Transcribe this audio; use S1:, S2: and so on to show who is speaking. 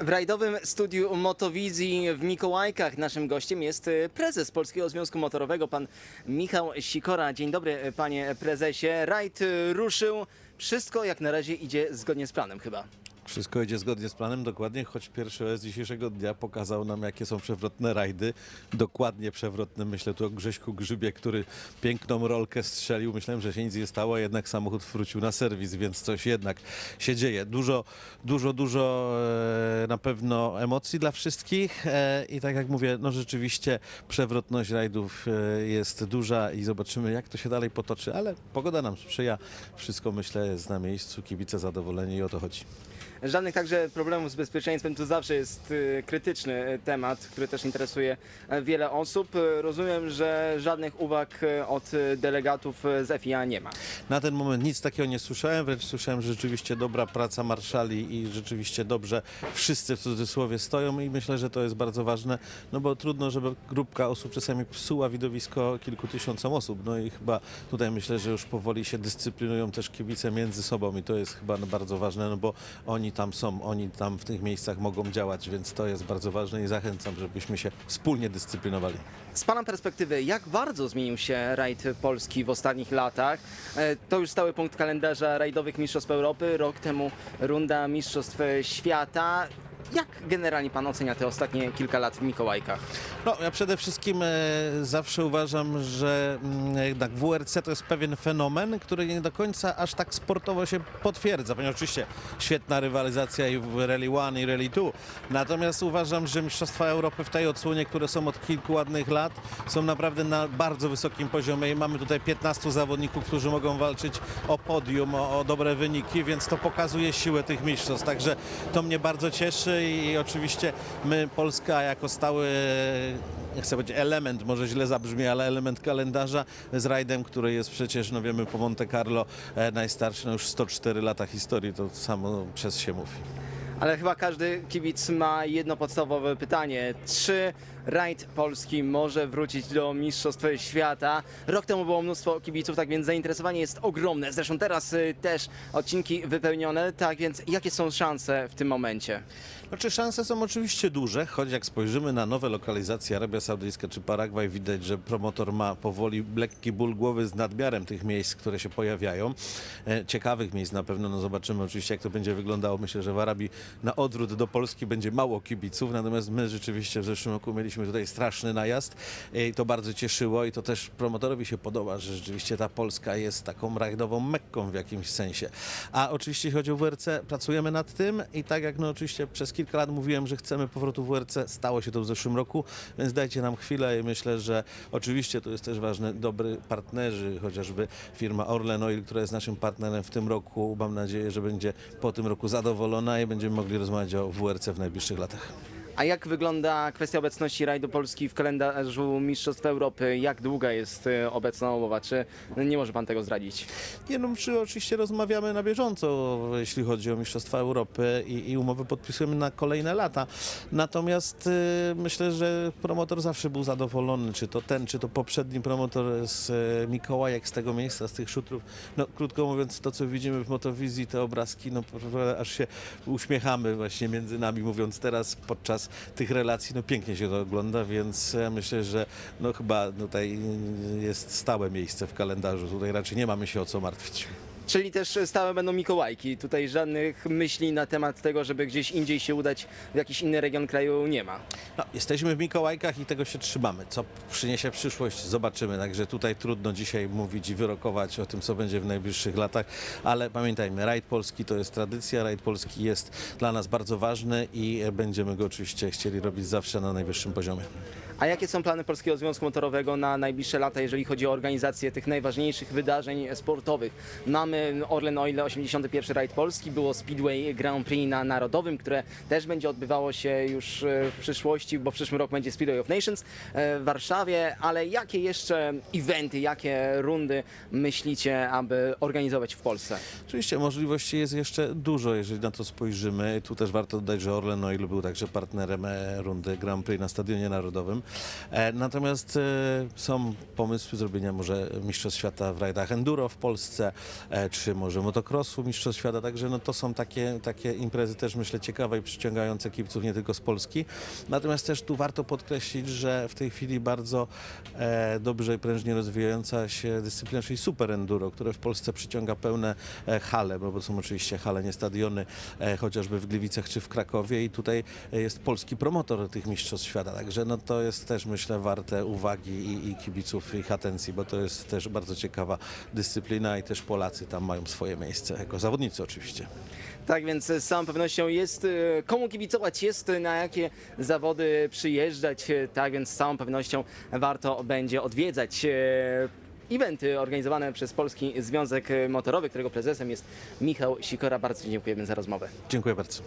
S1: W rajdowym studiu Motowizji w Mikołajkach naszym gościem jest e, prezes Polskiego Związku Motorowego, pan Michał Sikora. Dzień dobry, e, panie prezesie. Rajd e, ruszył. Wszystko jak na razie idzie zgodnie z planem chyba.
S2: Wszystko idzie zgodnie z planem, dokładnie, choć pierwszy OS dzisiejszego dnia pokazał nam, jakie są przewrotne rajdy. Dokładnie przewrotne. Myślę tu o Grześku Grzybie, który piękną rolkę strzelił. Myślałem, że się nic nie stało, a jednak samochód wrócił na serwis, więc coś jednak się dzieje. Dużo, dużo, dużo e, na pewno emocji dla wszystkich e, i tak jak mówię, no rzeczywiście przewrotność rajdów e, jest duża i zobaczymy, jak to się dalej potoczy, ale pogoda nam sprzyja. Wszystko myślę jest na miejscu, kibice zadowoleni i o to chodzi.
S1: Żadnych także problemów z bezpieczeństwem. Tu zawsze jest e, krytyczny e, temat, który też interesuje e, wiele osób. Rozumiem, że żadnych uwag od delegatów z FIA nie ma.
S2: Na ten moment nic takiego nie słyszałem, wręcz słyszałem, że rzeczywiście dobra praca marszali i rzeczywiście dobrze wszyscy w cudzysłowie stoją i myślę, że to jest bardzo ważne, no bo trudno, żeby grupka osób czasami psuła widowisko kilku tysiącom osób. No i chyba tutaj myślę, że już powoli się dyscyplinują też kibice między sobą i to jest chyba bardzo ważne, no bo oni tam są, oni tam w tych miejscach mogą działać, więc to jest bardzo ważne i zachęcam, żebyśmy się wspólnie dyscyplinowali.
S1: Z Pana perspektywy, jak bardzo zmienił się rajd Polski w ostatnich latach? E, To już stały punkt kalendarza rajdowych Mistrzostw Europy, rok temu runda Mistrzostw Świata. Jak generalnie Pan ocenia te ostatnie kilka lat w Mikołajkach?
S2: No, ja przede wszystkim e, zawsze uważam, że mm, jednak WRC to jest pewien fenomen, który nie do końca aż tak sportowo się potwierdza, ponieważ oczywiście świetna rywalizacja i w Rally 1 i Rally 2, natomiast uważam, że Mistrzostwa Europy w tej odsłonie, które są od kilku ładnych lat, są naprawdę na bardzo wysokim poziomie i mamy tutaj 15 zawodników, którzy mogą walczyć o podium, o, o dobre wyniki, więc to pokazuje siłę tych mistrzostw, także to mnie bardzo cieszy i oczywiście my, Polska, jako stały nie chcę powiedzieć element, może źle zabrzmi, ale element kalendarza z rajdem, który jest przecież, no wiemy, po Monte Carlo e, najstarszy, no już 104 lata historii, to samo przez się mówi.
S1: Ale chyba każdy kibic ma jedno podstawowe pytanie. Czy rajd Polski może wrócić do Mistrzostw Świata? Rok temu było mnóstwo kibiców, tak więc zainteresowanie jest ogromne. Zresztą teraz y, też odcinki wypełnione, tak więc jakie są szanse w tym momencie?
S2: Znaczy szanse są oczywiście duże, choć jak spojrzymy na nowe lokalizacje Arabia Saudyjska czy Paragwaj, widać, że promotor ma powoli lekki ból głowy z nadmiarem tych miejsc, które się pojawiają. E, Ciekawych miejsc na pewno, no zobaczymy oczywiście jak to będzie wyglądało. Myślę, że w Arabii na odwrót do Polski będzie mało kibiców, natomiast my rzeczywiście w zeszłym roku mieliśmy tutaj straszny najazd i to bardzo cieszyło i to też promotorowi się podoba, że rzeczywiście ta Polska jest taką rajdową mekką w jakimś sensie. A oczywiście jeśli chodzi o WRC, pracujemy nad tym i tak jak no oczywiście przez kilka lat mówiłem, że chcemy powrotu WRC, stało się to w zeszłym roku, więc dajcie nam chwilę i myślę, że oczywiście to jest też ważne, dobry partnerzy, chociażby firma Orlen Oil, która jest naszym partnerem w tym roku, mam nadzieję, że będzie po tym roku zadowolona i będziemy mogli rozmawiać o WRC w najbliższych latach.
S1: A jak wygląda kwestia obecności rajdu Polski w kalendarzu Mistrzostw Europy? Jak długa jest y, obecna umowa? Czy nie może Pan tego zdradzić?
S2: Nie no, my oczywiście rozmawiamy na bieżąco, jeśli chodzi o Mistrzostwa Europy i, i umowy podpisujemy na kolejne lata. Natomiast y, myślę, że promotor zawsze był zadowolony, czy to ten, czy to poprzedni promotor z y, Mikołajek, z tego miejsca, z tych szutrów. No krótko mówiąc, to co widzimy w Motowizji, te obrazki, no aż się uśmiechamy właśnie między nami, mówiąc teraz podczas tych relacji, no pięknie się to ogląda, więc ja myślę, że no chyba tutaj jest stałe miejsce w kalendarzu. Tutaj raczej nie mamy się o co martwić.
S1: Czyli też stałe będą Mikołajki. Tutaj żadnych myśli na temat tego, żeby gdzieś indziej się udać w jakiś inny region kraju nie ma.
S2: No, jesteśmy w Mikołajkach i tego się trzymamy. Co przyniesie przyszłość, zobaczymy. Także tutaj trudno dzisiaj mówić i wyrokować o tym, co będzie w najbliższych latach, ale pamiętajmy, rajd polski to jest tradycja, rajd polski jest dla nas bardzo ważny i będziemy go oczywiście chcieli robić zawsze na najwyższym poziomie.
S1: A jakie są plany Polskiego Związku Motorowego na najbliższe lata, jeżeli chodzi o organizację tych najważniejszych wydarzeń sportowych? Mamy Orlen Oil 81 Rajd Polski, było Speedway Grand Prix na Narodowym, które też będzie odbywało się już e, w przyszłości, bo w przyszłym roku będzie Speedway of Nations e, w Warszawie, ale jakie jeszcze eventy, jakie rundy myślicie, aby organizować w Polsce?
S2: Oczywiście możliwości jest jeszcze dużo, jeżeli na to spojrzymy. Tu też warto dodać, że Orlen Oil był także partnerem e, rundy Grand Prix na Stadionie Narodowym. E, Natomiast e, są pomysły zrobienia może Mistrzostw Świata w rajdach enduro w Polsce, e, czy może motocrossu Mistrzostw Świata, także no to są takie, takie imprezy też myślę ciekawe i przyciągające kibiców nie tylko z Polski. Natomiast też tu warto podkreślić, że w tej chwili bardzo dobrze i prężnie rozwijająca się dyscyplina, czyli super enduro, które w Polsce przyciąga pełne hale, bo są oczywiście hale, nie stadiony, chociażby w Gliwicach czy w Krakowie. I tutaj jest polski promotor tych Mistrzostw Świata, także no to jest też myślę warte uwagi i, i kibiców ich atencji, bo to jest też bardzo ciekawa dyscyplina i też Polacy tam mają swoje miejsce, jako zawodnicy oczywiście.
S1: Tak więc z całą pewnością jest e, komu kibicować, jest na jakie zawody przyjeżdżać, e, tak więc z całą pewnością warto będzie odwiedzać eventy organizowane przez Polski Związek Motorowy, którego prezesem jest Michał Sikora. Bardzo dziękujemy za rozmowę.
S2: Dziękuję bardzo.